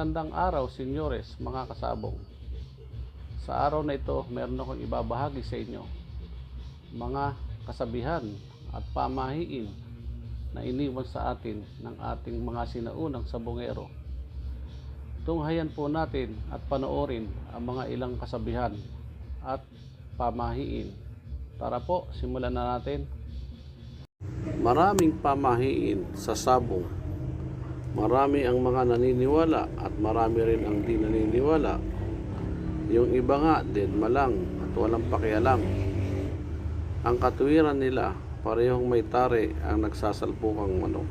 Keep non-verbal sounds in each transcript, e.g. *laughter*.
Magandang araw, senyores, mga kasabong. Sa araw na ito, meron akong ibabahagi sa inyo mga kasabihan at pamahiin na iniwan sa atin ng ating mga sinaunang sabongero. Tunghayan po natin at panoorin ang mga ilang kasabihan at pamahiin. Tara po, simulan na natin. Maraming pamahiin sa sabong Marami ang mga naniniwala at marami rin ang di naniniwala. Yung iba nga din malang at walang pakialam. Ang katuwiran nila, parehong may tare ang nagsasalpukang manok.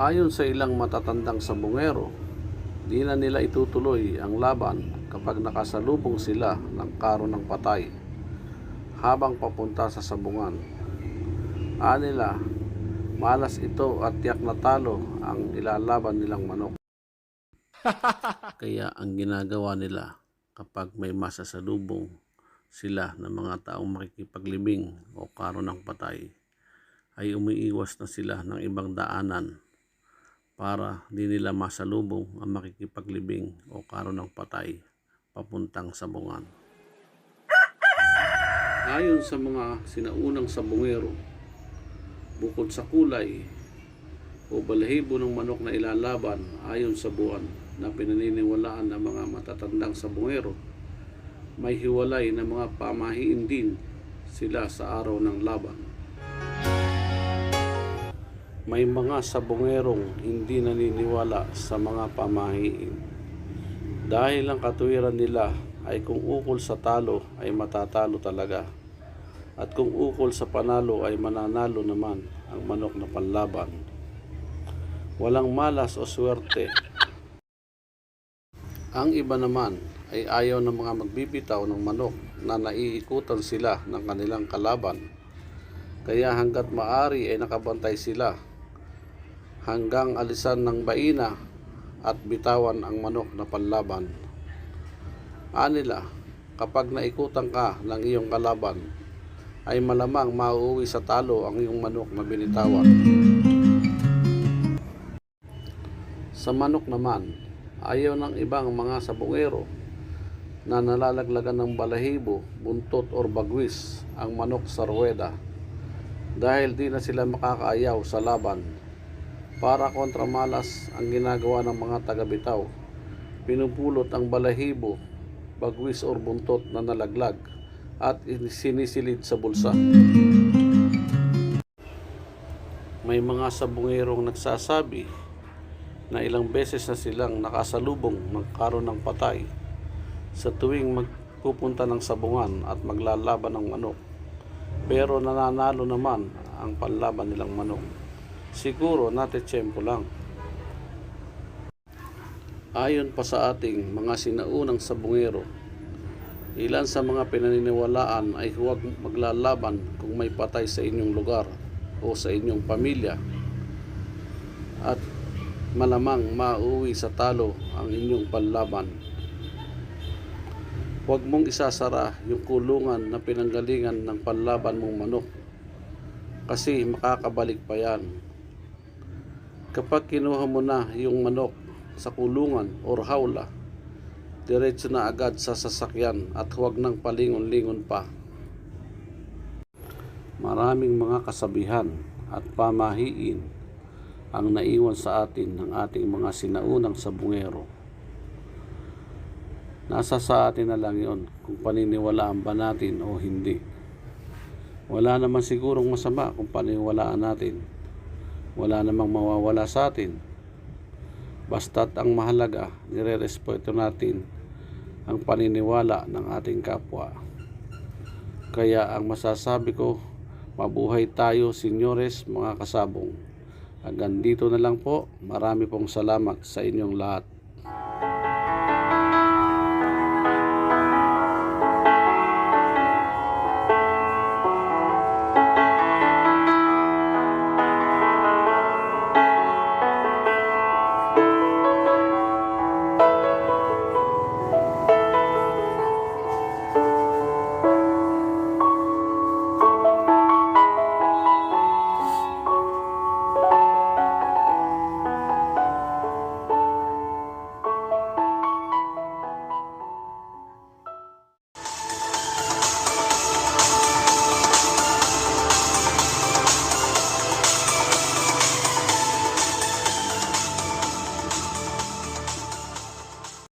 Ayon sa ilang matatandang sabungero, di na nila itutuloy ang laban kapag nakasalubong sila ng karo ng patay habang papunta sa sabungan. Anila, Malas ito at tiyak na talo ang ilalaban nilang manok. *laughs* Kaya ang ginagawa nila kapag may masasalubong sila ng mga taong makikipaglibing o karo ng patay ay umiiwas na sila ng ibang daanan para di nila masalubong ang makikipaglibing o karo ng patay papuntang sabungan. *laughs* Ayon sa mga sinaunang sabungero, bukod sa kulay o balahibo ng manok na ilalaban ayon sa buwan na pinaniniwalaan ng mga matatandang sabungero, may hiwalay na mga pamahiin din sila sa araw ng laban. May mga sabungerong hindi naniniwala sa mga pamahiin. Dahil ang katuwiran nila ay kung ukol sa talo ay matatalo talaga. At kung ukol sa panalo ay mananalo naman ang manok na panlaban. Walang malas o swerte. Ang iba naman ay ayaw ng mga magbibitaw ng manok na naiikutan sila ng kanilang kalaban. Kaya hanggat maari ay nakabantay sila hanggang alisan ng baina at bitawan ang manok na panlaban. Anila, kapag naikutan ka ng iyong kalaban, ay malamang mauuwi sa talo ang iyong manok na binitawan. Sa manok naman, ayaw ng ibang mga sabungero na nalalaglagan ng balahibo, buntot or bagwis ang manok sa ruweda dahil di na sila makakaayaw sa laban. Para kontra malas ang ginagawa ng mga taga-bitaw, pinupulot ang balahibo, bagwis or buntot na nalaglag at sinisilid sa bulsa. May mga sabungerong nagsasabi na ilang beses na silang nakasalubong ng karo ng patay sa tuwing magpupunta ng sabungan at maglalaban ng manok. Pero nananalo naman ang panlaban nilang manok. Siguro natitsyempo lang. Ayon pa sa ating mga sinaunang sabungero, Ilan sa mga pinaniniwalaan ay huwag maglalaban kung may patay sa inyong lugar o sa inyong pamilya at malamang mauwi sa talo ang inyong panlaban. Huwag mong isasara yung kulungan na pinanggalingan ng panlaban mong manok kasi makakabalik pa yan. Kapag kinuha mo na yung manok sa kulungan or hawla, diretso na agad sa sasakyan at huwag nang palingon-lingon pa. Maraming mga kasabihan at pamahiin ang naiwan sa atin ng ating mga sinaunang sabungero. Nasa sa atin na lang yon kung paniniwalaan ba natin o hindi. Wala naman sigurong masama kung paniniwalaan natin. Wala namang mawawala sa atin. Basta't ang mahalaga, nire-respeto natin ang paniniwala ng ating kapwa. Kaya ang masasabi ko, mabuhay tayo, senyores, mga kasabong. Hanggang dito na lang po. Marami pong salamat sa inyong lahat.